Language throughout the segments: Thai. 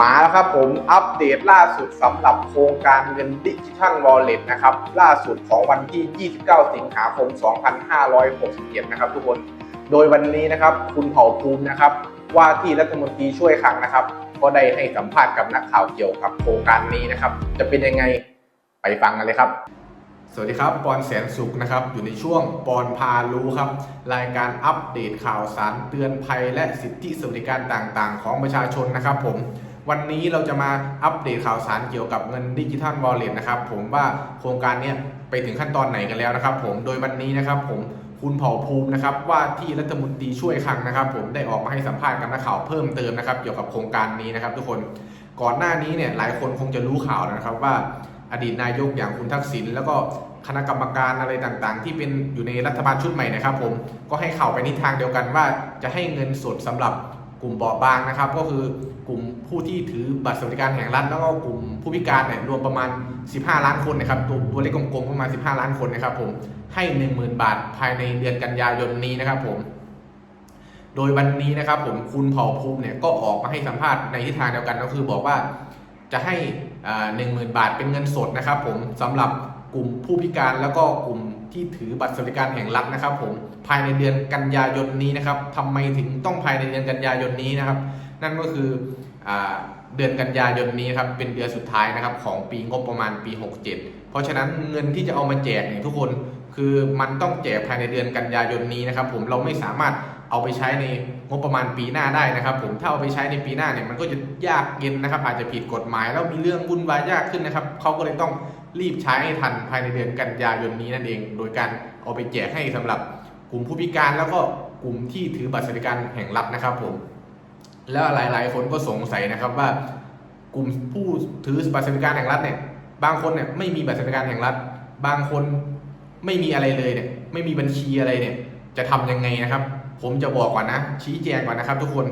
มาแล้วครับผมอัปเดตล่าสุดสำหรับโครงการเงินดิจิทัลวอลเล็ตนะครับล่าสุดของวันที่ 29 สิงหาคม 2567 นะครับทุกคน โดยวันนี้นะครับคุณเผ่าภูมินะครับ ว่าที่รัฐมนตรีช่วยคลังนะครับ ก็ได้ให้สัมภาษณ์กับนักข่าวเกี่ยวกับโครงการนี้นะครับ จะเป็นยังไงไปฟังกันเลยครับ สวัสดีครับปอนแสนสุขนะครับ อยู่ในช่วงปอนพารู้ครับ รายการอัปเดตข่าวสารเตือนภัย และสิทธิสวัสดิการต่างๆ ของประชาชนนะครับผม วันนี้เราจะมาอัปเดตข่าวสารเกี่ยวกับเงินดิจิทัลวอลเล็ตนะครับผมว่าโครงการนี้ไปถึงขั้นตอนไหนกันแล้วนะครับ ผมโดยวันนี้นะครับ ผมคุณเผ่าภูมินะครับว่าที่รัฐมนตรีช่วยคลังนะครับ ผมได้ออกมาให้สัมภาษณ์กับนักข่าวเพิ่มเติมนะครับ เกี่ยวกับโครงการนี้นะครับ ทุกคนก่อนหน้านี้เนี่ยหลายคนคงจะรู้ข่าวแล้วนะครับว่าอดีตนายกอย่างคุณทักษิณแล้วก็คณะกรรมการอะไรต่างๆ ที่เป็นอยู่ในรัฐบาลชุดใหม่นะครับ ผมก็ให้ข่าวไปทิศทางเดียวกันว่าจะให้เงินสดสำหรับกลุ่มเบาะบางนะครับ ก็คือ กลุ่มผู้ที่ถือบัตรสวัสดิการแห่งรัฐแล้วก็กลุ่มผู้พิการเนี่ยรวมประมาณ 15 ล้านคนนะครับตัวตัวเลขกลมๆประมาณ 15 ล้านคนนะครับผมให้ 10,000 บาทภายในเดือนกันยายนนี้นะครับผมโดยวันนี้นะครับผมคุณเผ่าภูมิเนี่ยก็ออกมาให้สัมภาษณ์ในทิศทางเดียวกันก็คือบอกว่าจะให้หนึ่งหมื่นบาทเป็นเงินสดนะครับผมสำหรับกลุ่มผู้พิการแล้วก็กลุ่มที่ถือบัตรสวัสดิการแห่งรัฐนะครับผมภายในเดือนกันยายนนี้นะครับทำไมถึงต้องภายในเดือนกันยายนนี้นะครับ นั่นก็คืออเดือนกันยายนนี้ครับเป็นเดือนสุดท้ายนะครับของปีงบประมาณปี 67 เพราะฉะนั้นเงินที่จะเอามาแจกเนี่ยทุกคนคือมันต้องแจกภายในเดือนกันยายนนี้นะครับผมเราไม่สามารถเอาไปใช้ในงบประมาณปีหน้าได้นะครับผมถ้าเอาไปใช้ในปีหน้าเนี่ยมันก็จะยากเย็นนะครับ อาจจะผิดกฎหมายแล้วมีเรื่องวุ่นวายยากขึ้นนะครับเขาก็เลยต้องรีบใช้ให้ทันภายในเดือนกันยายนนี้นั่นเอง โดยการเอาไปแจกให้สำหรับกลุ่มผู้พิการแล้วก็กลุ่มที่ถือบัตรสวัสดิการแห่งรัฐนะครับผม แล้วหลาย ๆ คนก็สงสัยนะครับว่ากลุ่มผู้ถือบัตรสวัสดิการแห่งรัฐเนี่ย บางคนเนี่ยไม่มีบัตรสวัสดิการแห่งรัฐ บางคนไม่มีอะไรเลยเนี่ย ไม่มีบัญชีอะไรเนี่ย จะทำยังไงนะครับ ผมจะบอกก่อนนะ ชี้แจงก่อนนะครับ ทุกคน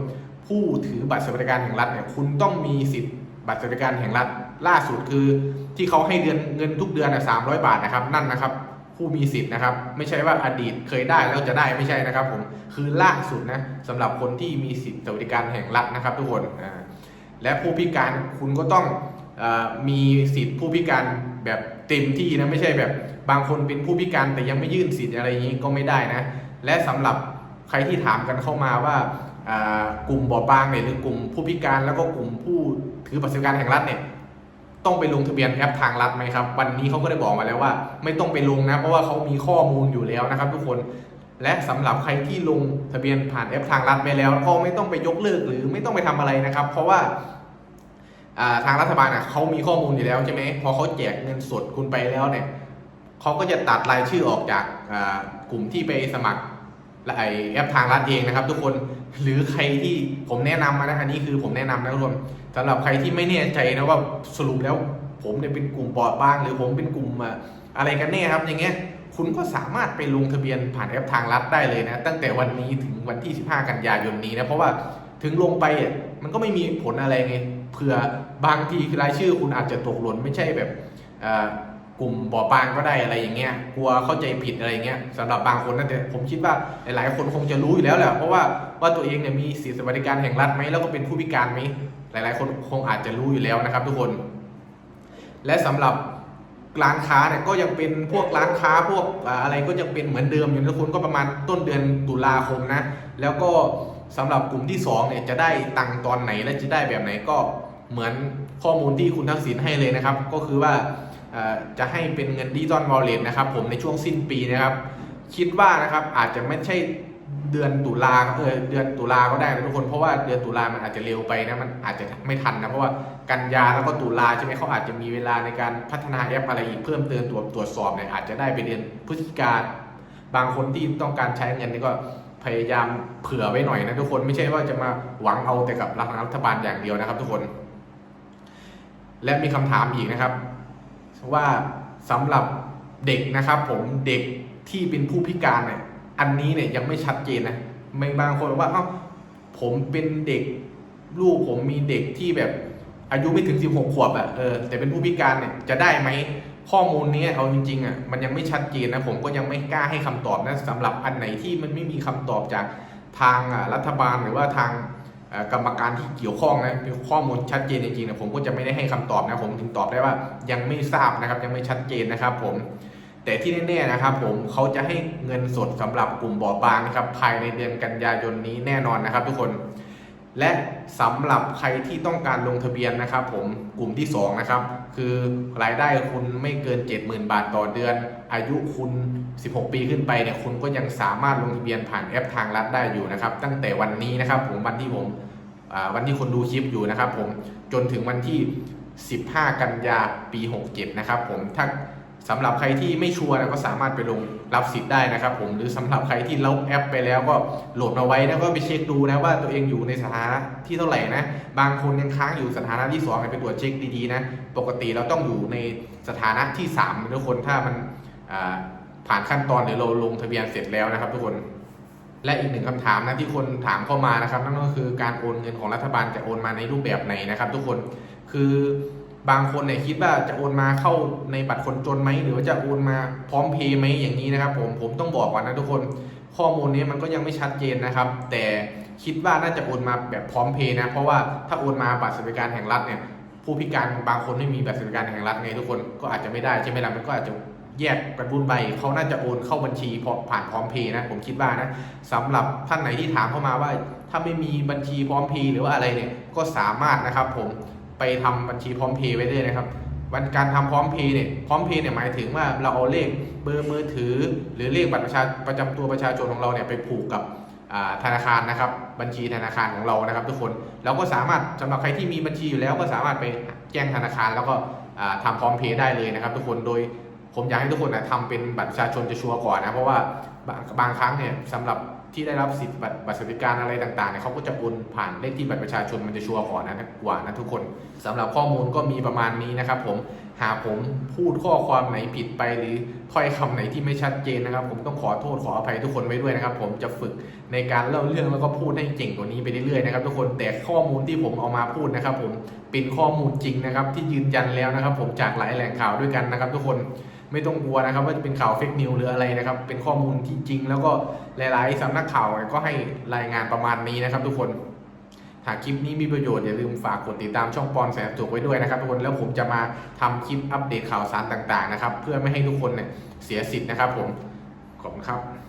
ผู้ถือบัตรสวัสดิการแห่งรัฐเนี่ย คุณต้องมีสิทธิ์บัตรสวัสดิการแห่งรัฐ ล่าสุดคือที่เขาให้เดือนเงินทุกเดือนอะสามร้อยบาทนะครับ นั่นนะครับ ผู้มีสิทธิ์นะครับ ไม่ใช่ว่าอดีตเคยได้แล้วจะได้ไม่ใช่นะครับ ผมคือล่าสุดนะสำหรับคนที่มีสิทธิ์สวัสดิการแห่งรัฐนะครับ ทุกคนและผู้พิการคุณก็ต้องอมีสิทธิ์ผู้พิการแบบเต็มที่นะไม่ใช่แบบบางคนเป็นผู้พิการแต่ยังไม่ยื่นสิทธิ์อะไรอย่างนี้ก็ไม่ได้นะและสำหรับใครที่ถามกันเข้ามาว่าอ่ากลุ่มบอบบางเนี่ยหรือกลุ่มผู้พิการแล้วก็กลุ่มผู้ถือบัตรสวัสดิการแห่งรัฐเนี่ย ต้องไปลงทะเบียนแอปทางรัฐไหมครับ วันนี้เขาก็ได้บอกมาแล้วว่า ไม่ต้องไปลงนะ เพราะว่าเขามีข้อมูลอยู่แล้วนะครับ ทุกคนและสำหรับใครที่ลงทะเบียนผ่านแอปทางรัฐไปแล้วก็ไม่ต้องไปยกเลิกหรือไม่ต้องไปทำอะไรนะครับ เพราะว่าทางรัฐบาลอะเขามีข้อมูลอยู่แล้วใช่ไหมพอเขาแจกเงินสดคุณไปแล้วเนี่ยเขาก็จะตัดรายชื่อออกจากกลุ่มที่ไปสมัคร ไอแอปทางรัฐเองนะครับ ทุกคนหรือใครที่ผมแนะนำมานะอันนี้คือผมแนะนำนะทุกคนสำหรับใครที่ไม่แน่ใจนะว่าสรุปแล้วผมเนี่ยเป็นกลุ่มบอดบ้าง หรือผมเป็นกลุ่มอะไรกันแน่ครับอย่างเงี้ยคุณก็สามารถไปลงทะเบียนผ่านแอปทางรัฐได้เลยนะ ตั้งแต่วันนี้ถึงวันที่ 15 กันยายนนี้นะ เพราะว่าถึงลงไปมันก็ไม่มีผลอะไรไงเผื่อบางทีรายชื่อคุณอาจจะตกหล่นไม่ใช่แบบอ่อ กลุ่มบ่อบางก็ได้อะไรอย่างเงี้ยกลัวเข้าใจผิดอะไรอย่างเงี้ยสำหรับบางคนนั่นแต่ผมคิดว่าหลายๆ คนคงจะรู้อยู่แล้วแหละเพราะว่าว่าตัวเองเนี่ยมีสิทธิสวัสดิการแห่งรัฐไหมแล้วก็เป็นผู้พิการไหมหลาย ๆ คนคงอาจจะรู้อยู่แล้วนะครับ ทุกคน และสำหรับร้านค้าเนี่ยก็ยังเป็นพวกร้านค้าพวกอะไรก็ยังเป็นเหมือนเดิมอยู่นะคุณก็ประมาณต้นเดือนตุลาคมนะ แล้วก็สำหรับกลุ่มที่2เนี่ยจะได้ตังค์ตอนไหนและจะได้แบบไหนก็เหมือนข้อมูลที่คุณทักษิณให้เลยนะครับ ก็คือว่า จะให้เป็นเงินดิจิตอลวอลเล็ตนะครับผมในช่วงสิ้นปีนะครับ คิดว่านะครับอาจจะไม่ใช่เดือนตุลาเออเดือนตุลาก็ได้นะทุกคนเพราะว่าเดือนตุลามันอาจจะเร็วไปนะมันอาจจะไม่ทันนะเพราะว่ากันยาแล้วก็ตุลาใช่ไหมเขาอาจจะมีเวลาในการพัฒนาแอปอะไรอีกเพิ่มเติมตรวจตรวจสอบเนี่ยอาจจะได้ไปเดือนพฤศจิกาบางคนที่ต้องการใช้เงินนี่ก็พยายามเผื่อไว้หน่อยนะทุกคนไม่ใช่ว่าจะมาหวังเอาแต่กับรัฐบาลอย่างเดียวนะครับ ทุกคน และมีคำถามอีกนะครับ ว่าสำหรับเด็กนะครับ ผมเด็กที่เป็นผู้พิการเนี่ยอันนี้เนี่ยยังไม่ชัดเจนนะไม่บางคนบอกว่าเอ้าผมเป็นเด็กลูกผมมีเด็กที่แบบอายุไม่ถึง 16 ขวบอะ่ะเออแต่เป็นผู้พิการเนี่ยจะได้ไหมข้อมูลนี้เอาจริงๆอะ่ะมันยังไม่ชัดเจนนะผมก็ยังไม่กล้าให้คำตอบนะสำหรับอันไหนที่มันไม่มีคำตอบจากทางอะรัฐบาลหรือว่าทาง กรรมการที่เกี่ยวข้องนะมีข้อมูลชัดเจนจริงๆนะผมก็จะไม่ได้ให้คำตอบนะผมถึงตอบได้ว่ายังไม่ทราบนะครับยังไม่ชัดเจนนะครับ ผม แต่ที่แน่ๆนะครับ ผมเขาจะให้เงินสดสำหรับกลุ่มบอบบางนะครับ ภายในเดือนกันยายนนี้แน่นอนนะครับ ทุกคน และสำหรับใครที่ต้องการลงทะเบียนนะครับผมกลุ่มที่2นะครับคือรายได้คุณไม่เกิน 70,000 บาทต่อเดือน อายุคุณ 16 ปีขึ้นไปเนี่ยคุณก็ยังสามารถลงทะเบียนผ่านแอปทางรัฐได้อยู่นะครับ ตั้งแต่วันนี้นะครับผมวันที่ผมวันที่คนดูคลิปอยู่นะครับผมจนถึงวันที่ 15 กันยาปี 67 นะครับผมถ้า สำหรับใครที่ไม่ชัวร์นะก็สามารถไปลงรับสิทธิ์ได้นะครับผมหรือสำหรับใครที่ลบแอปไปแล้วก็โหลดมาไว้แล้วก็ไปเช็คดูนะว่าตัวเองอยู่ในสถานะที่เท่าไหร่นะบางคนยังค้างอยู่สถานะที่2เนี่ยไปตรวจเช็คดีๆนะปกติเราต้องอยู่ในสถานะที่3ทุกคนถ้ามันผ่านขั้นตอนหรือเราลงทะเบียนเสร็จแล้วนะครับ ทุกคนและอีกหนึ่งคำถามนะที่คนถามเข้ามานะครับ นั่นก็คือการโอนเงินของรัฐบาลจะโอนมาในรูปแบบไหนนะครับ ทุกคนคือ บางคนเนี่ยคิดว่าจะโอนมาเข้าในบัตรคนจนไหมหรือว่าจะโอนมาพร้อมเพย์ไหมอย่างนี้นะครับ ผมผมต้องบอกก่อนนะทุกคน ข้อมูลนี้มันก็ยังไม่ชัดเจนนะครับ แต่คิดว่าน่าจะโอนมาแบบพร้อมเพย์นะ เพราะว่าถ้าโอนมาบัตรสวัสดิการแห่งรัฐเนี่ยผู้พิการบางคนไม่มีบัตรสวัสดิการแห่งรัฐไงทุกคนก็อาจจะไม่ได้ใช่ไหมล่ะมันก็อาจจะแยกกันบุญใบเขาน่าจะโอนเข้าบัญชีพอผ่านพร้อมเพย์นะผมคิดว่านะสำหรับท่านไหนที่ถามเข้ามาว่า ถ้าไม่มีบัญชีพร้อมเพย์หรือว่าอะไรเนี่ยก็สามารถนะครับผม ไปทำบัญชีพร้อมเพย์ไว้ได้นะครับวันการทำพร้อมเพย์เนี่ยพร้อมเพย์เนี่ยหมายถึงว่าเราเอาเลขเบอร์มือถือ หรือเลขบัตรประชาประจำตัวประชาชนของเราเนี่ยไปผูกกับธนาคารนะครับ บัญชีธนาคารของเรานะครับ ทุกคนเราก็สามารถสำหรับใครที่มีบัญชีอยู่แล้วก็สามารถไปแจ้งธนาคารแล้วก็อ่าทำพร้อมเพย์ได้เลยนะครับ ทุกคนโดยผมอยากให้ทุกคนนะทำเป็นบัตรประชาชนจะชัวร์ก่อนนะเพราะว่าบางบางครั้งเนี่ยสำหรับ ที่ได้รับสิทธิ์บัตรสวัสดิการอะไรต่างๆเนี่ยเขาก็จะโอนผ่านเลขที่บัตรประชาชนมันจะชัวร์ก่อนนะกว่านะทุกคนสำหรับข้อมูลก็มีประมาณนี้นะครับ ผมหากผมพูดข้อความไหนผิดไปหรือถ้อยคำไหนที่ไม่ชัดเจนนะครับ ผมต้องขอโทษขออภัยทุกคนไว้ด้วยนะครับ ผมจะฝึกในการเล่าเรื่องแล้วก็พูดให้เก่งกว่านี้ไปเรื่อยๆนะครับ ทุกคนแต่ข้อมูลที่ผมเอามาพูดนะครับ ผมเป็นข้อมูลจริงนะครับ ที่ยืนยันแล้วนะครับ ผมจากหลายแหล่งข่าวด้วยกันนะครับ ทุกคน ไม่ต้องกลัวนะครับว่าจะเป็นข่าวเฟกนิวหรืออะไรนะครับ เป็นข้อมูลที่จริง แล้วก็หลาย ๆสำนักข่าวก็ให้รายงานประมาณนี้นะครับทุกคนหากคลิปนี้มีประโยชน์อย่าลืมฝากกดติดตามช่องปอนแสนสุขไว้ด้วยนะครับทุกคนแล้วผมจะมาทำคลิปอัปเดตข่าวสารต่างๆนะครับ เพื่อไม่ให้ทุกคนเนี่ยเสียสิทธิ์นะครับผมขอบคุณครับ